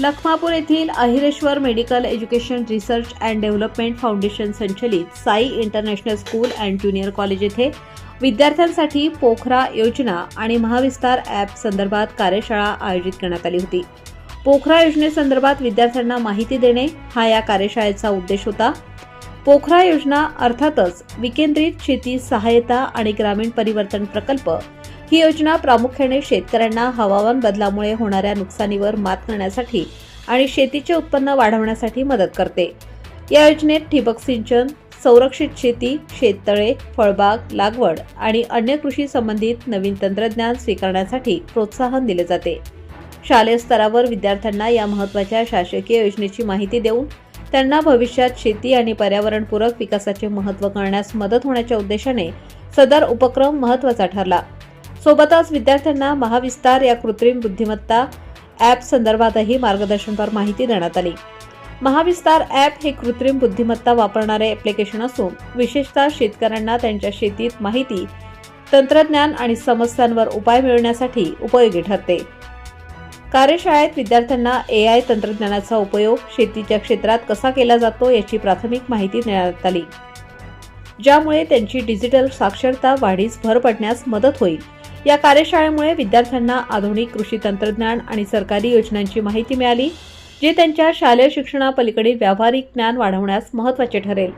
लखमापूर येथील Ahireshwar medical education research and development foundation संचलित Sai international school and junior college येथे विद्यार्थ्यांसाठी पोखरा योजना आणि महाविस्तार ॲप संदर्भात कार्यशाळा आयोजित करण्यात आली होती. पोखरा योजनेसंदर्भात विद्यार्थ्यांना माहिती देणे हा या कार्यशाळेचा उद्देश होता. पोखरा योजना अर्थातच विकेंद्रित शेती सहाय्यता आणि ग्रामीण परिवर्तन प्रकल्प ही योजना प्रामुख्याने शेतकऱ्यांना हवामान बदलामुळे होणाऱ्या नुकसानीवर मात करण्यासाठी आणि शेतीचे उत्पन्न वाढवण्यासाठी मदत करते. या योजनेत ठिबक सिंचन संरक्षित शेती शेततळे फळबाग लागवड आणि अन्य कृषी संबंधित नवीन तंत्रज्ञान स्वीकारण्यासाठी प्रोत्साहन दिले जाते. शालेय स्तरावर विद्यार्थ्यांना या महत्त्वाच्या शासकीय योजनेची माहिती देऊन त्यांना भविष्यात शेती आणि पर्यावरणपूरक विकासाचे महत्त्व कळण्यास मदत होण्याच्या उद्देशाने सदर उपक्रम महत्त्वाचा ठरला. सोबतच विद्यार्थ्यांना महाविस्तार या कृत्रिम बुद्धिमत्ता ॲप संदर्भातही मार्गदर्शनपर माहिती देण्यात आली. महाविस्तार ॲप हे कृत्रिम बुद्धिमत्ता वापरणारे ॲप्लिकेशन असून विशेषतः शेतकऱ्यांना त्यांच्या शेतीत माहिती तंत्रज्ञान आणि समस्यांवर उपाय मिळवण्यासाठी उपयोगी ठरते. कार्यशाळेत विद्यार्थ्यांना ए आय तंत्रज्ञानाचा उपयोग शेतीच्या क्षेत्रात कसा केला जातो याची प्राथमिक माहिती देण्यात आली. ज्यामुळे त्यांची डिजिटल साक्षरता वाढीस भर पडण्यास मदत होईल. या कार्यशाळेमुळे विद्यार्थ्यांना आधुनिक कृषी तंत्रज्ञान आणि सरकारी योजनांची माहिती मिळाली जे त्यांच्या शालेय शिक्षणापलीकडील व्यावहारिक ज्ञान वाढवण्यास महत्त्वाचे ठरेल.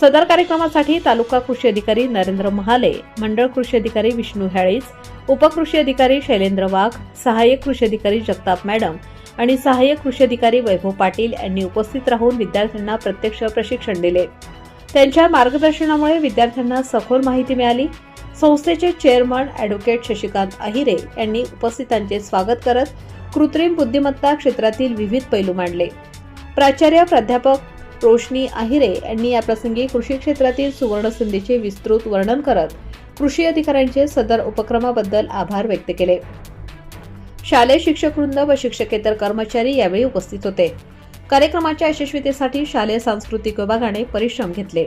सदर कार्यक्रमासाठी तालुका कृषी अधिकारी नरेंद्र महाले मंडळ कृषी अधिकारी विष्णू हॅळीस उपकृषी अधिकारी शैलेंद्र वाघ सहाय्यक कृषी अधिकारी जगताप मॅडम आणि सहाय्यक कृषी अधिकारी वैभव पाटील यांनी उपस्थित राहून विद्यार्थ्यांना प्रत्यक्ष प्रशिक्षण दिले. त्यांच्या मार्गदर्शनामुळे विद्यार्थ्यांना सखोल माहिती मिळाली संस्थेचे चेअरमन ॲडव्होकेट शशिकांत अहिरे यांनी उपस्थितांचे स्वागत करत कृत्रिम बुद्धिमत्ता क्षेत्रातील विविध पैलू मांडले. प्राचार्य प्राध्यापक रोशनी अहिरे यांनी याप्रसंगी कृषी क्षेत्रातील सुवर्णसंधीचे विस्तृत वर्णन करत कृषी अधिकाऱ्यांचे सदर उपक्रमाबद्दल आभार व्यक्त केले. शालेय शिक्षकवृंद व शिक्षकेतर कर्मचारी यावेळी उपस्थित होते. कार्यक्रमाच्या यशस्वीतेसाठी शालेय सांस्कृतिक विभागाने परिश्रम घेतले.